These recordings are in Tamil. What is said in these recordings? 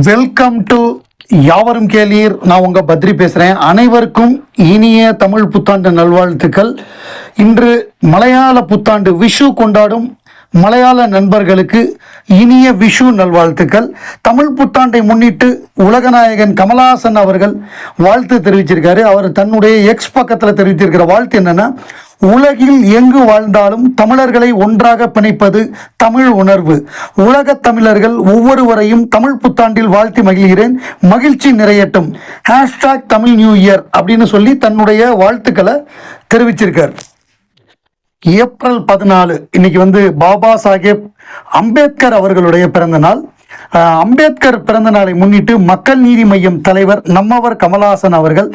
வெல்கம் டு யாவரும் கேளீர். நான் உங்கள் பத்ரி பேசுகிறேன் அனைவருக்கும் இனிய தமிழ் புத்தாண்டு நல்வாழ்த்துக்கள். இன்று மலையாள புத்தாண்டு விஷு கொண்டாடும் மலையாள நண்பர்களுக்கு இனிய விஷு நல்வாழ்த்துக்கள். தமிழ் புத்தாண்டை முன்னிட்டு உலகநாயகன் கமலஹாசன் அவர்கள் வாழ்த்து தெரிவிச்சிருக்காரு. அவர் தன்னுடைய எக்ஸ் பக்கத்தில் தெரிவித்திருக்கிற வாழ்த்து என்னென்னா உலகில் எங்கு வாழ்ந்தாலும் தமிழர்களை ஒன்றாக பிணைப்பது தமிழ் உணர்வு. உலகத் தமிழர்கள் ஒவ்வொருவரையும் தமிழ் புத்தாண்டில் வாழ்த்தி மகிழ்கிறேன். மகிழ்ச்சி நிறையட்டும். ஹேஷ்டாக் தமிழ் நியூ இயர் அப்படின்னு சொல்லி தன்னுடைய வாழ்த்துக்களை தெரிவிச்சிருக்கார். ஏப்ரல் பதினாலு இன்னைக்கு வந்து பாபா சாஹேப் அம்பேத்கர் அவர்களுடைய பிறந்த நாள். அம்பேத்கர் பிறந்த நாளை முன்னிட்டு மக்கள் நீதி மையம் தலைவர் நம்மவர் கமலஹாசன் அவர்கள்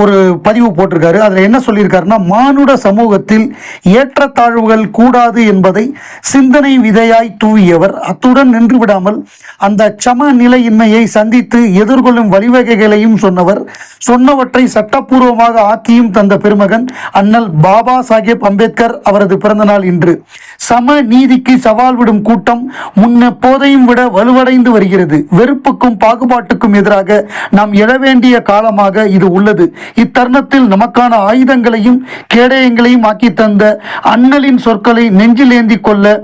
ஒரு பதிவு போட்டிருக்காரு. அதில் என்ன சொல்லியிருக்காருன்னா மானுட சமூகத்தில் ஏற்றத்தாழ்வுகள் கூடாது என்பதை சிந்தனை விதையாய் தூவியவர். அத்துடன் நின்று விடாமல் அந்த சம நிலையின்மையை சந்தித்து எதிர்கொள்ளும் வழிவகைகளையும் சொன்னவர். சொன்னவற்றை சட்டப்பூர்வமாக ஆக்கியும் தந்த பெருமகன் அண்ணல் பாபா சாஹேப் அம்பேத்கர் அவரது பிறந்தநாள் இன்று. சம நீதிக்கு சவால் விடும் கூட்டம் முன்னெப்போதையும் விட வலுவடைந்த வருகிறது. வெறுப்புக்கும் பாகுபாட்டுக்கும் எதிராக நாம் எழ வேண்டிய காலமாக இது உள்ளது. இத்தருணத்தில் நமக்கான ஆயுதங்களையும் கேடயங்களையும் ஆக்கி தந்த அண்ணலின் சொற்களை நெஞ்சில் ஏந்தி கொள்ள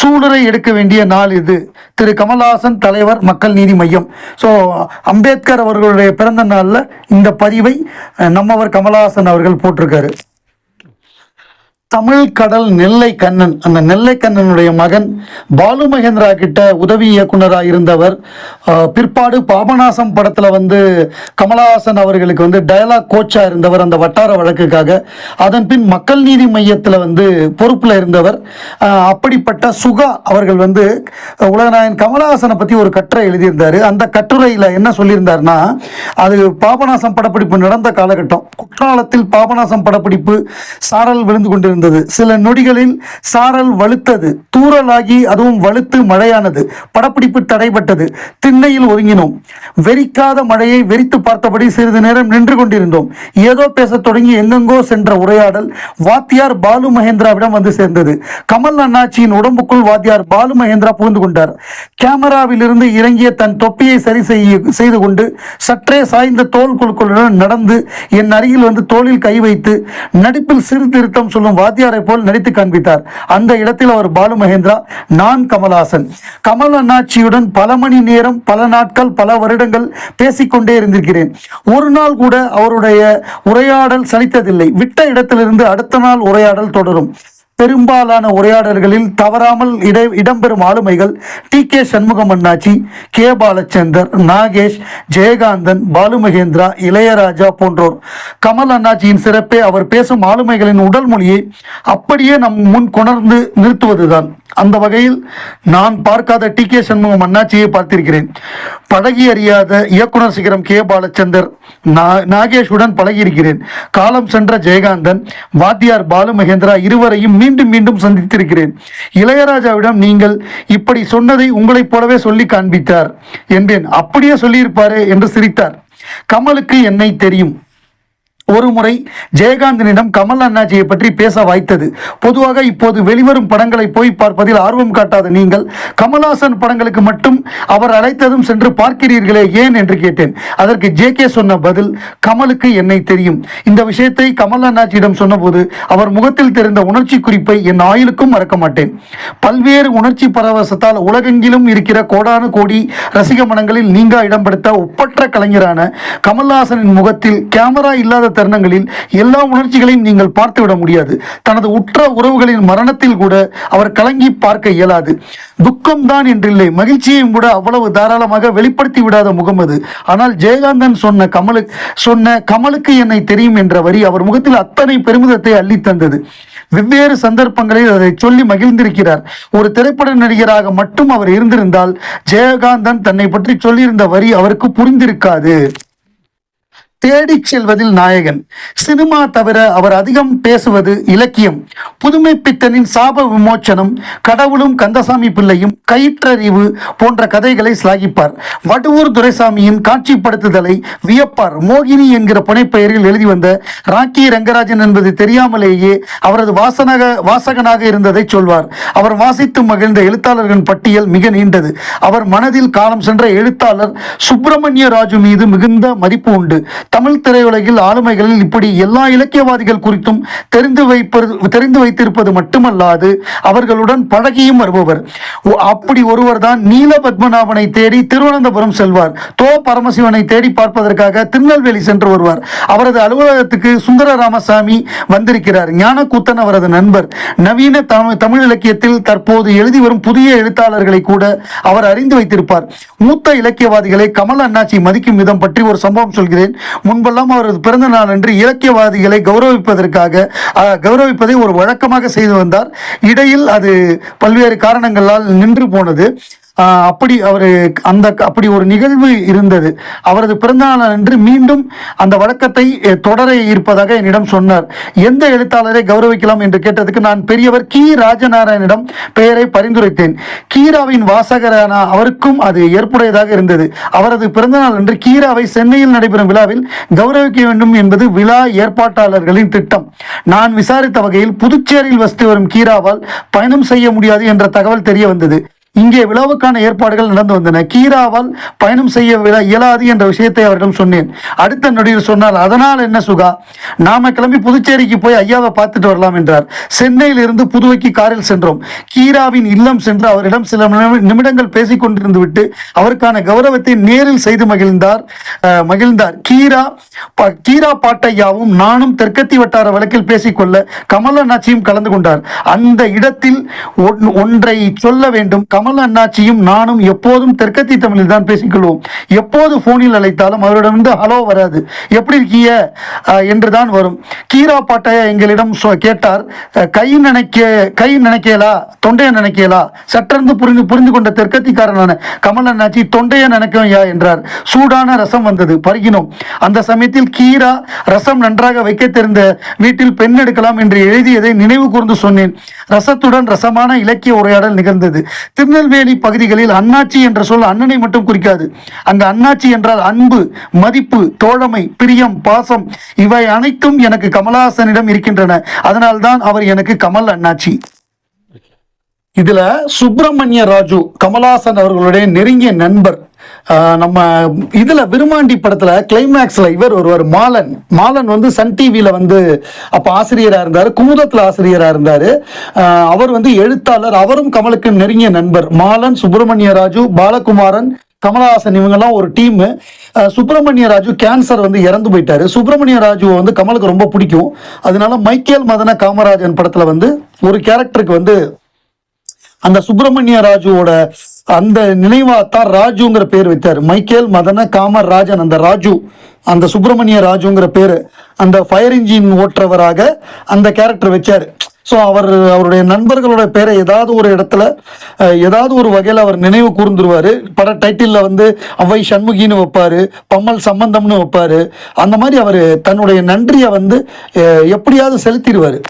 சூளுரை எடுக்க வேண்டிய நாள் இது. திரு. கமல்ஹாசன் தலைவர் மக்கள் நீதி மையம். ஸோ அம்பேத்கர் அவர்களுடைய பிறந்த நாளில் இந்த பதிவை நம்மவர் கமல்ஹாசன் அவர்கள் போட்டிருக்காரு. தமிழ் கடல் நெல்லை கண்ணன். அந்த நெல்லை கண்ணனுடைய மகன் பாலு மகேந்திரா கிட்ட உதவி இயக்குனராக இருந்தவர் பிற்பாடு பாபநாசம் படத்தில் வந்து கமலஹாசன் அவர்களுக்கு வந்து டயலாக் கோச்சாக இருந்தவர் அந்த வட்டார வழக்குக்காக. அதன் பின் மக்கள் நீதி மையத்தில் வந்து பொறுப்பில் இருந்தவர். அப்படிப்பட்ட சுகா அவர்கள் வந்து உலகநாயகன் கமலஹாசனை பற்றி ஒரு கட்டுரை எழுதியிருந்தார். அந்த கட்டுரையில் என்ன சொல்லியிருந்தார்னா அது பாபநாசம் படப்பிடிப்பு நடந்த காலகட்டம். குற்றாலத்தில் பாபநாசம் படப்பிடிப்பு சாரல் விழுந்து கொண்டிருந்தது. சில நொடிகளில் சாரல் வலுத்தது தூறலாகி அதுவும் வலுத்து மழையானது. படப்பிடிப்பு தடைபட்டது. திண்ணையில் ஒதுங்கினோம். வெறிக்காத மழையை வெறித்து பார்த்தபடி சிறிது நேரம் நின்று கொண்டிருந்தோம். ஏதோ பேசத் தொடங்கி எங்கெங்கோ சென்ற உரையாடல் வாத்தியார் பாலு மகேந்திராவிடம் வந்து சேர்ந்தது. கமல் அண்ணாச்சியின் உடம்புக்குள் வாத்தியார் பாலு மகேந்திரா புகுந்து கொண்டார். கேமராவிலிருந்து இறங்கிய தன் தொப்பியை சரி செய்ய செய்து கொண்டு சற்றே சாய்ந்த தோல் குழுக்களுடன் நடந்து என் அருகில் வந்து தோளில் கை வைத்து நடிப்பில் சிறு திருத்தம் சொல்லும் வாத்தியாரை போல் நடித்து காண்பித்தார். அந்த இடத்தில் அவர் பாலு மகேந்திரா நான் கமலாசன் கமல் அண்ணாச்சியுடன் பல மணி நேரம் பல நாட்கள் பல வருடங்கள் பேசிக்கொண்டே இருந்திருக்கிறேன். ஒரு நாள் கூட அவருடைய உரையாடல் சலித்ததில்லை. விட்ட இடத்திலிருந்து அடுத்த நாள் உரையாடல் தொடரும். பெரும்பாலான உரையாடல்களில் தவறாமல் இட இடம்பெறும் ஆளுமைகள் டி. கே. சண்முகம் அண்ணாச்சி கே. பாலச்சந்தர் நாகேஷ் ஜெயகாந்தன் பாலு மகேந்திரா இளையராஜா போன்றோர். கமல் அண்ணாச்சியின் சிறப்பே அவர் பேசும் ஆளுமைகளின் உடல் மொழியை அப்படியே நம் முன் கொணர்ந்து நிறுத்துவதுதான். அந்த வகையில் நான் பார்க்காத டி. கே. சண்முகம் அண்ணாச்சியை பார்த்திருக்கிறேன். பழகி அறியாத இயக்குனர் சிகரம் கே. பாலச்சந்தர் நாகேஷுடன் பழகியிருக்கிறேன். காலம் சென்ற ஜெயகாந்தன் வாத்தியார் பாலு மகேந்திரா இருவரையும் மீண்டும் மீண்டும் சந்தித்திருக்கிறேன். இளையராஜாவிடம் நீங்கள் இப்படி சொன்னதை உங்களைப் போலவே சொல்லி காண்பித்தார். என்பேன். அப்படியே சொல்லியிருப்பாரே என்று சிரித்தார். கமலுக்கு என்னை தெரியும். ஒரு முறை ஜெயகாந்தனிடம் கமல் அண்ணாஜியை பற்றி பேச வாய்த்தது. பொதுவாக இப்போது வெளிவரும் படங்களை போய் பார்ப்பதில் ஆர்வம் காட்டாத நீங்கள் கமல்ஹாசன் படங்களுக்கு மட்டும் அவர் அழைத்ததும் சென்று பார்க்கிறீர்களே ஏன் என்று கேட்டேன். அதற்கு ஜே கே சொன்ன பதில் கமலுக்கு என்னை தெரியும். இந்த விஷயத்தை கமல் அண்ணாஜியிடம் சொன்னபோது அவர் முகத்தில் தெரிந்த உணர்ச்சி குறிப்பை என் ஆயுளுக்கும் மறக்க மாட்டேன். பல்வேறு உணர்ச்சி பரவசத்தால் உலகெங்கிலும் இருக்கிற கோடானு கோடி ரசிக மனங்களில் நீங்கா இடம்பெடுத்த ஒப்பற்ற கலைஞரான கமல்ஹாசனின் முகத்தில் கேமரா இல்லாத தருணங்களில் எல்லா உணர்ச்சிகளையும் நீங்கள் பார்த்துவிட முடியாது. தனது உற்ற உறவுகளின் மரணத்தில் கூட அவர் கலங்கி பார்க்க இயலாது. துக்கம்தான் என்றில்லை. மகிழ்ச்சியையும் கூட அவ்வளவு தாராளமாக வெளிப்படுத்தி விடாத முகமது ஆனால் ஜெயகாந்தன் சொன்ன கமலுக்கு சொன்ன கமலுக்கு என்னை தெரியும் என்ற வரி அவர் முகத்தில் அத்தனை பெருமிதத்தை அள்ளி தந்தது. வெவ்வேறு சந்தர்ப்பங்களில் அதை சொல்லி மகிழ்ந்திருக்கிறார். ஒரு திரைப்பட நடிகராக மட்டும் அவர் இருந்திருந்தால் ஜெயகாந்தன் தன்னை பற்றி சொல்லியிருந்த வரி அவருக்கு புரிந்திருக்காது. தேடிச் செல்வதில் நாயகன். சினிமா தவிர அவர் அதிகம் பேசுவது இலக்கியம். புதுமை பித்தனின் சாப விமோச்சனம் கடவுளும் கந்தசாமி பிள்ளையும் கயிற்றறிவு போன்ற கதைகளை சிலாகிப்பார். வடுவூர் துரைசாமியின் காட்சிப்படுத்துதலை வியப்பார். மோகினி என்கிற புனைப்பெயரில் எழுதி வந்த ராக்கி ரங்கராஜன் என்பது தெரியாமலேயே அவரது வாசனக வாசகனாக இருந்ததை சொல்வார். அவர் வாசித்து மகிழ்ந்த எழுத்தாளர்களின் பட்டியல் மிக நீண்டது. அவர் மனதில் காலம் சென்ற எழுத்தாளர் சுப்பிரமணிய ராஜு மீது மிகுந்த மதிப்பு உண்டு. தமிழ் திரையுலகில் ஆளுமைகளில் இப்படி எல்லா இலக்கியவாதிகள் குறித்தும் தெரிந்து வைப்பது தெரிந்து வைத்திருப்பது மட்டுமல்லாது அவர்களுடன் பழகியும் வருபவர். அப்படி ஒருவர் தான் நீல பத்மநாபனை தேடி திருவனந்தபுரம் செல்வார். தோ பரமசிவனை தேடி பார்ப்பதற்காக திருநெல்வேலி சென்று வருவார். அவரது அலுவலகத்துக்கு சுந்தர ராமசாமி வந்திருக்கிறார். ஞானக்கூத்தன் அவரது நண்பர். நவீன தமிழ் தமிழ் இலக்கியத்தில் தற்போது எழுதி வரும் புதிய எழுத்தாளர்களை கூட அவர் அறிந்து வைத்திருப்பார். மூத்த இலக்கியவாதிகளை கமல் அண்ணாச்சி மதிக்கும் விதம் பற்றி ஒரு சம்பவம் சொல்கிறேன். முன்பெல்லாம் அவரது பிறந்த நாள் அன்று இலக்கியவாதிகளை கௌரவிப்பதற்காக கௌரவிப்பதை ஒரு வழக்கமாக செய்து வந்தார். இடையில் அது பல்வேறு காரணங்களால் நின்று போனது. அப்படி அவர் அந்த அப்படி ஒரு நிகழ்வு இருந்தது. அவரது பிறந்தநாள் அன்று மீண்டும் அந்த வழக்கத்தை தொடர இருப்பதாக என்னிடம் சொன்னார். எந்த எழுத்தாளரை கௌரவிக்கலாம் என்று கேட்டதுக்கு நான் பெரியவர் கி. ராஜநாராயணிடம் பெயரை பரிந்துரைத்தேன். கீராவின் வாசகரான அவருக்கும் அது ஏற்புடையதாக இருந்தது. அவரது பிறந்தநாள் அன்று கீராவை சென்னையில் நடைபெறும் விழாவில் கௌரவிக்க வேண்டும் என்பது விழா ஏற்பாட்டாளர்களின் திட்டம். நான் விசாரித்த வகையில் புதுச்சேரியில் வசித்து வரும் கீராவால் பயணம் செய்ய முடியாது என்ற தகவல் தெரிய வந்தது இங்கே விழாவுக்கான ஏற்பாடுகள் நடந்து வந்தன. கீராவால் பயணம் செய்ய இயலாது என்ற விஷயத்தை அவரிடம் சொன்னேன். அடுத்த நொடியில் சொன்னார் அதனால் என்ன சுகா? நாம கிளம்பி புதுச்சேரிக்கு போய் ஐயாவை பார்த்துட்டு வரலாம் என்றார். சென்னையில் இருந்து புதுவைக்கு காரில் சென்றோம். கீராவின் இல்லம் சென்று அவரிடம் சில நிமிடங்கள் பேசிக் கொண்டிருந்து விட்டு அவருக்கான கௌரவத்தை நேரில் செய்து மகிழ்ந்தார் மகிழ்ந்தார். கீரா கீரா பாட்டையாவும் நானும் தெற்கத்தி வட்டார வழக்கில் பேசிக்கொள்ள கமலநாச்சியும் கலந்து கொண்டார். அந்த இடத்தில் ஒன்றை சொல்ல வேண்டும். கமல் அண்ணாச்சியும் நானும் எப்போதும் தெற்கத்தி தமிழில் தான் பேசிக்கொள்வோம். எப்போது போனில் அழைத்தாலும் அவரிடமிருந்து ஹலோ வராது. எப்படி இருக்கீங்க? அஹ், என்றுதான் வரும். கீரா பாட்டையா எங்களிடம் கேட்டார். கை நினைக்க கை நினைக்கலா? தொண்டையை நினைக்கலா? சற்றென்று புரிந்து புரிந்து கொண்ட தெற்கத்திக்காரனான கமல் அண்ணாச்சி தொண்டையை நினைக்கும் யா என்றார். சூடான ரசம் வந்தது. பருகினோம். அந்த சமயத்தில் கீரா ரசம் நன்றாக வைக்க தெரிந்த வீட்டில் பெண் எடுக்கலாம் என்று எழுதியதை நினைவு கூர்ந்து சொன்னேன். ரசத்துடன் ரசமான இலக்கிய உரையாடல் நிகழ்ந்தது. திருநெல்வேலி பகுதிகளில் அண்ணாச்சி என்ற சொல் அண்ணனை மட்டும் குறிக்காது. அந்த அண்ணாச்சி என்றால் அன்பு மதிப்பு தோழமை பிரியம் பாசம் இவை அனைத்தும் எனக்கு கமலஹாசனிடம் இருக்கின்றன. அதனால்தான் அவர் எனக்கு கமல் அண்ணாச்சி. இதுல சுப்பிரமணிய ராஜு கமலஹாசன் அவர்களுடைய நெருங்கிய நண்பர். நம்ம இதுல விருமாண்டி படத்துல கிளைமேக்ஸ்ல இவர் ஒருவர் மாலன். மாலன் வந்து சன் டிவியில வந்து அப்ப ஆசிரியரா இருந்தாரு குமுதத்துல ஆசிரியரா இருந்தாரு. அவர் வந்து எழுத்தாளர் அவரும் கமலுக்கு நெருங்கிய நண்பர். மாலன் சுப்பிரமணிய ராஜு பாலகுமாரன் கமலஹாசன் இவங்கெல்லாம் ஒரு டீம் சுப்பிரமணிய ராஜு கேன்சர் வந்து இறந்து போயிட்டாரு. சுப்பிரமணிய ராஜுவை வந்து கமலுக்கு ரொம்ப பிடிக்கும். அதனால மைக்கேல் மதன காமராஜன் படத்துல வந்து ஒரு கேரக்டருக்கு வந்து அந்த சுப்பிரமணிய ராஜுவோட அந்த நினைவாத்தான் ராஜுங்கிற பேர் வைத்தார். மைக்கேல் மதன காமர் ராஜன் அந்த ராஜு அந்த சுப்பிரமணிய ராஜுங்கிற பேரு அந்த ஃபயர் இன்ஜின் ஓட்டுறவராக அந்த கேரக்டர் வச்சார். ஸோ அவர் அவருடைய நண்பர்களோட பேரை ஏதாவது ஒரு இடத்துல ஏதாவது ஒரு வகையில் அவர் நினைவு கூர்ந்துருவார். பட டைட்டிலில் வந்து அவ்வை சண்முகின்னு வைப்பார் பம்மல் சம்பந்தம்னு வைப்பார். அந்த மாதிரி அவர் தன்னுடைய நன்றியை வந்து எப்படியாவது செலுத்திடுவார்.